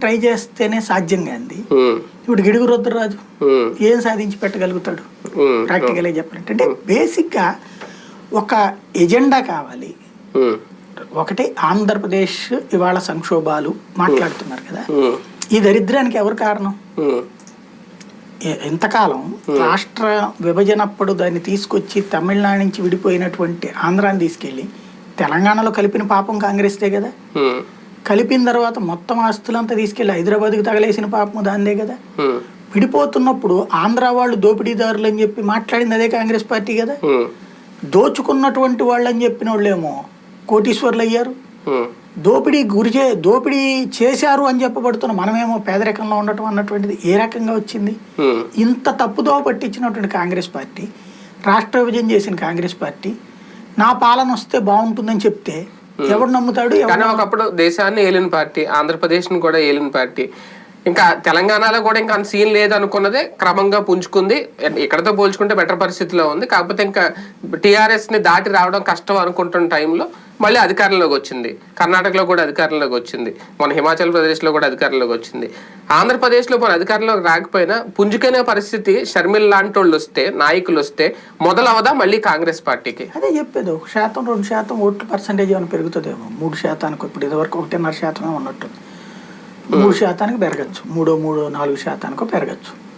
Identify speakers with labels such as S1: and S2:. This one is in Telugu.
S1: ట్రై చేస్తేనే సాధ్యం కాంది ఇప్పుడు గిడుగు రుద్రరాజు ఏం సాధించి పెట్టగలుగుతాడు? ప్రాక్టికల్గా చెప్పాలంటే అంటే బేసిక్గా ఒక ఎజెండా కావాలి. ఒకటి ఆంధ్రప్రదేశ్ ఇవాళ సంక్షోభాలు మాట్లాడుతున్నారు కదా. ఈ దరిద్రానికి ఎవరు కారణం? ఎంతకాలం రాష్ట్ర విభజనప్పుడు దాన్ని తీసుకొచ్చి తమిళనాడు నుంచి విడిపోయినటువంటి ఆంధ్రాని తీసుకెళ్ళి తెలంగాణలో కలిపిన పాపం కాంగ్రెస్దే కదా. కలిపిన తర్వాత మొత్తం ఆస్తులంతా తీసుకెళ్ళి హైదరాబాద్కి తగలేసిన పాపం దాందే కదా. విడిపోతున్నప్పుడు ఆంధ్ర వాళ్ళు దోపిడీదారులు అని చెప్పి మాట్లాడింది అదే కాంగ్రెస్ పార్టీ కదా. దోచుకున్నటువంటి వాళ్ళు అని చెప్పిన వాళ్ళేమో కోటీశ్వర్లు అయ్యారు. దోపిడీ గురి చే దోపిడీ చేశారు అని చెప్పబడుతున్న మనమేమో పేదరికంలో ఉండటం అన్నటువంటిది ఏ రకంగా వచ్చింది. ఇంత తప్పుదోవ పట్టించినటువంటి కాంగ్రెస్ పార్టీ రాష్ట్ర విభజన చేసిన కాంగ్రెస్ పార్టీ నా పాలన వస్తే బాగుంటుందని చెప్తే ఎవడు నమ్ముతాడు?
S2: కానీ ఒకప్పుడు దేశాన్ని ఏలిన పార్టీ ఆంధ్రప్రదేశ్ని కూడా ఏలిన పార్టీ. ఇంకా తెలంగాణలో కూడా ఇంకా అంత సీన్ లేదనుకున్నదే క్రమంగా పుంజుకుంది. ఇక్కడతో పోల్చుకుంటే బెటర్ పరిస్థితిలో ఉంది. కాకపోతే ఇంకా టీఆర్ఎస్ని దాటి రావడం కష్టం అనుకుంటున్న టైంలో మళ్ళీ అధికారంలోకి వచ్చింది. కర్ణాటకలో కూడా అధికారంలోకి వచ్చింది. మన హిమాచల్ ప్రదేశ్లో కూడా అధికారంలోకి వచ్చింది. ఆంధ్రప్రదేశ్లో మన అధికారంలోకి రాకపోయినా పుంజుకునే పరిస్థితి షర్మిల్ లాంటి వాళ్ళు వస్తే నాయకులు వస్తే మొదలవదా మళ్ళీ కాంగ్రెస్ పార్టీకి?
S1: అదే చెప్పేది. ఒక శాతం రెండు శాతం ఓట్లు పర్సంటేజ్ ఏమైనా పెరుగుతుందేమో. మూడు శాతానికి ఇప్పుడు ఇదివరకు ఒకటిన్నర శాతమే ఉన్నట్టుంది. మూడు శాతానికి పెరగచ్చు. మూడో మూడో నాలుగు శాతానికో పెరగచ్చు.